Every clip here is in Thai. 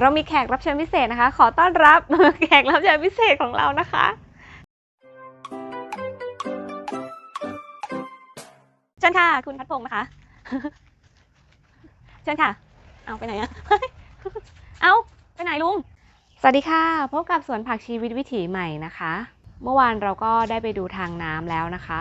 เรามีแขกรับเชิญพิเศษนะคะ ขอต้อนรับแขกรับเชิญพิเศษของเรานะคะ เชิญค่ะ คุณพัดพงศ์นะคะ เชิญค่ะ เอาไปไหนอะเอาไปไหนลุง สวัสดีค่ะ พบกับสวนผักชีวิตวิถีใหม่นะคะ เมื่อวานเราก็ได้ไปดูทางน้ำแล้วนะคะ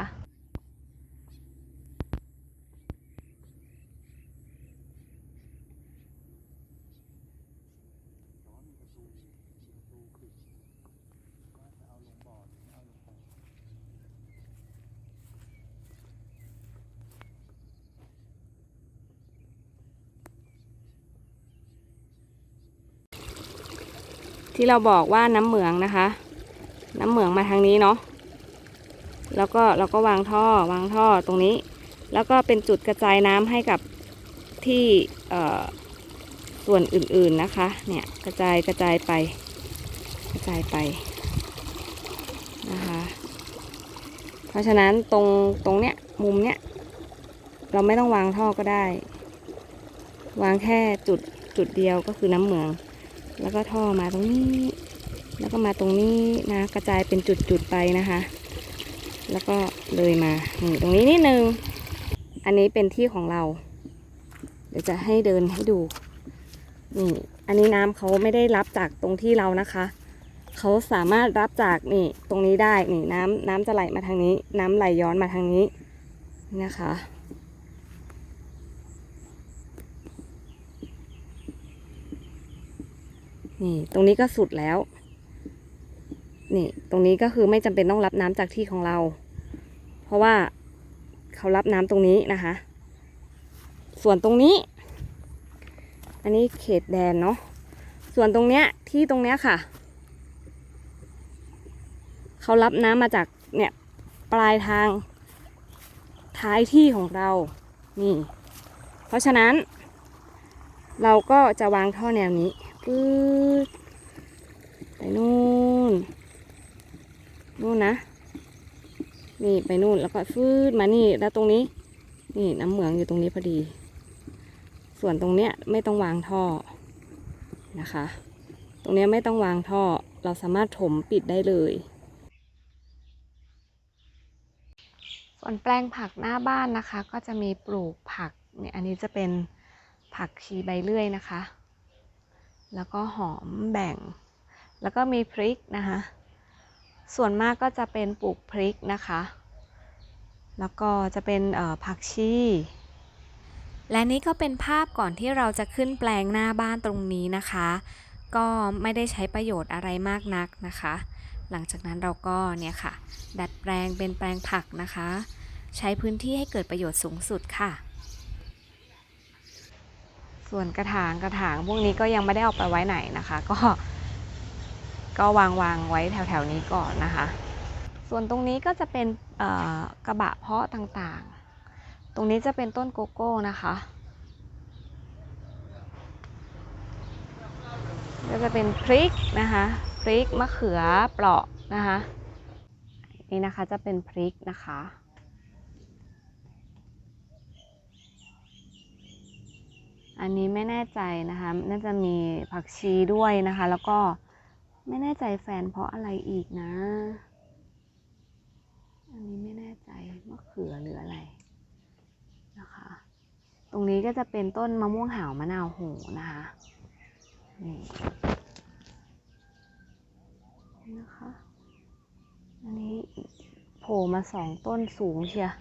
ที่เราบอกว่าน้ำเหมืองนะคะ น้ำเหมืองมาทางนี้เนาะแล้วก็เราก็วางท่อวางท่อตรงนี้ แล้วก็เป็นจุดกระจายน้ำให้กับที่ส่วนอื่นๆนะคะ เนี่ยกระจายกระจายไป กระจายไปนะคะ เพราะฉะนั้นตรงตรงเนี้ยมุมเนี้ยเราไม่ต้องวางท่อก็ได้ วางแค่จุดจุดเดียวก็คือน้ำเหมือง แล้วก็ท่อมาตรงนี้ แล้วก็มาตรงนี้นะกระจายเป็นจุดๆไปนะคะ แล้วก็เลยมานี่ตรงนี้นิดนึง อันนี้เป็นที่ของเรา เดี๋ยวจะให้เดินให้ดูนี่อันนี้น้ำเขาไม่ได้รับจากตรงที่เรานะคะ เขาสามารถรับจากนี่ตรงนี้ได้นี่น้ำน้ำจะไหลมาทางนี้ น้ำไหลย้อนมาทางนี้นะคะ นี่ ตรงนี้ก็สุดแล้ว นี่ ตรงนี้ก็คือไม่จำเป็นต้องรับน้ำจากที่ของเรา เพราะว่าเขารับน้ำตรงนี้นะคะ ส่วนตรงนี้ อันนี้เขตแดนเนาะ ส่วนตรงเนี้ยที่ตรงเนี้ยค่ะ เขารับน้ำมาจากเนี่ยปลายทางท้ายที่ของเรา นี่ เพราะฉะนั้น เราก็จะวางท่อแนวนี้ ปื๊ดไปนู่น นู่นนะ นี่ไปนู่นแล้วก็ฟืดมานี่แล้วตรงนี้ นี่น้ำเหมืองอยู่ตรงนี้พอดี ส่วนตรงเนี้ยไม่ต้องวางท่อนะคะ ตรงเนี้ยไม่ต้องวางท่อ เราสามารถถมปิดได้เลย ส่วนแปลงผักหน้าบ้านนะคะ ก็จะมีปลูกผักเนี่ยอันนี้จะเป็นผักชีใบเลื่อยนะคะ แล้วก็หอมแบ่ง แล้วก็มีพริกนะคะ ส่วนมากก็จะเป็นปลูกพริกนะคะ แล้วก็จะเป็นผักชีและนี่ก็เป็นภาพก่อนที่เราจะขึ้นแปลงหน้าบ้านตรงนี้นะคะ ก็ไม่ได้ใช้ประโยชน์อะไรมากนักนะคะ หลังจากนั้นเราก็เนี่ยค่ะ ดัดแปลงเป็นแปลงผักนะคะ ใช้พื้นที่ให้เกิดประโยชน์สูงสุดค่ะ ส่วนกระถางกระถางพวกนี้ก็ยังไม่ได้เอาไปไว้ไหนนะคะ ก็ ก็วางวางไว้แถวแถวๆนี้ก่อนนะคะ ส่วนตรงนี้ก็จะเป็นกระบะเพาะต่างๆ ตรงนี้จะเป็นต้นโกโก้นะคะก็จะเป็นพริกนะคะพริกมะเขือเปราะนะคะนี่นะคะจะเป็นพริกนะคะ อันนี้ไม่แน่ใจนะคะ น่าจะมีผักชีด้วยนะคะ แล้วก็ไม่แน่ใจแฟนเพราะอะไรอีกนะ อันนี้ไม่แน่ใจมะเขือหรืออะไรนะคะ ตรงนี้ก็จะเป็นต้นมะม่วงหาวมะนาวโหนะคะนี่นะคะอันนี้โผล่มาสองต้นสูงเชีย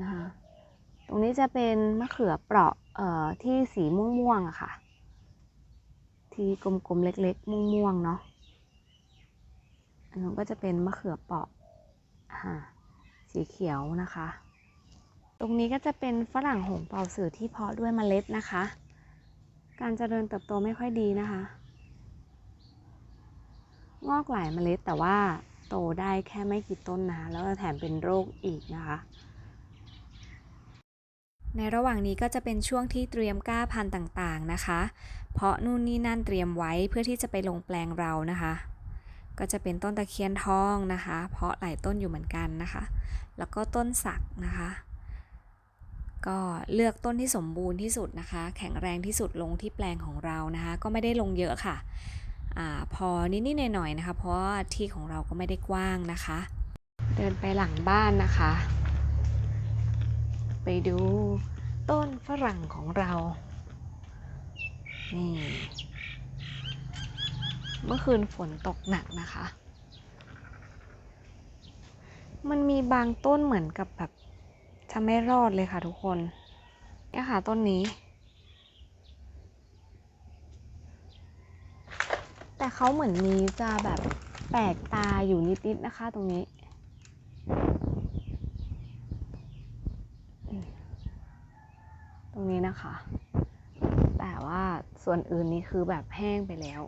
นะคะ ตรงนี้จะเป็นมะเขือเปราะ เอ่อที่สีม่วงๆอะค่ะ ที่กลมๆเล็กๆ ม่วงๆเนาะอันนั้นก็จะเป็นมะเขือเปราะอ่าสีเขียวนะคะ ตรงนี้ก็จะเป็นฝรั่งหงเป่าสื่อที่เพาะด้วยเมล็ดนะคะ การเจริญเติบโตไม่ค่อยดีนะคะ งอกหลายเมล็ดแต่ว่าโตได้แค่ไม่กี่ต้นนะคะแล้วแถมเป็นโรคอีกนะคะ ในระหว่างนี้ก็จะเป็นช่วงที่เตรียมก้าพันธุ์ต่างๆนะคะ เพราะนู่นนี่นั่นเตรียมไว้เพื่อที่จะไปลงแปลงเรานะคะ ก็จะเป็นต้นตะเคียนทองนะคะ เพราะหลายต้นอยู่เหมือนกันนะคะ แล้วก็ต้นสักนะคะ ก็เลือกต้นที่สมบูรณ์ที่สุดนะคะ แข็งแรงที่สุดลงที่แปลงของเรานะคะ ก็ไม่ได้ลงเยอะค่ะอาพอนิดๆหน่อยๆนะคะ เพราะที่ของเราก็ไม่ได้กว้างนะคะ เดินไปหลังบ้านนะคะ ไปดูต้นฝรั่งของเรา นี่ เมื่อคืนฝนตกหนักนะคะ มันมีบางต้นเหมือนกับแบบจะไม่รอดเลยค่ะทุกคนเนี่ยค่ะต้นนี้ แต่เขาเหมือนมีจะแบบแปลกตาอยู่นิดๆนะคะตรงนี้ รงนี้นะคะ แต่ว่าส่วนอื่นนี่คือแบบแห้งไปแล้ว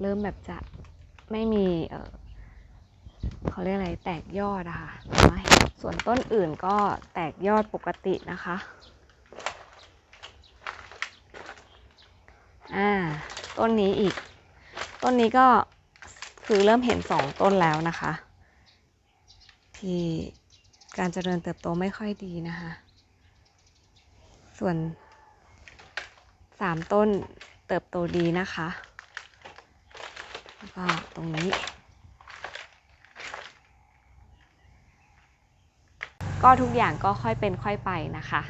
เริ่มแบบจะไม่มีเเขาเรียกอะไรแตกยอดอะค่ะส่วนต้นอื่นก็แตกยอดปกตินะคะอ่าต้นนี้อีก ต้นนี้ก็คือเริ่มเห็นสองต้นแล้วนะคะ ที่การเจริญเติบโตไม่ค่อยดีนะคะ ส่วนสามต้นเติบโตดีนะคะ แล้วก็ตรงนี้ ก็ทุกอย่างก็ค่อยเป็นค่อยไปนะคะ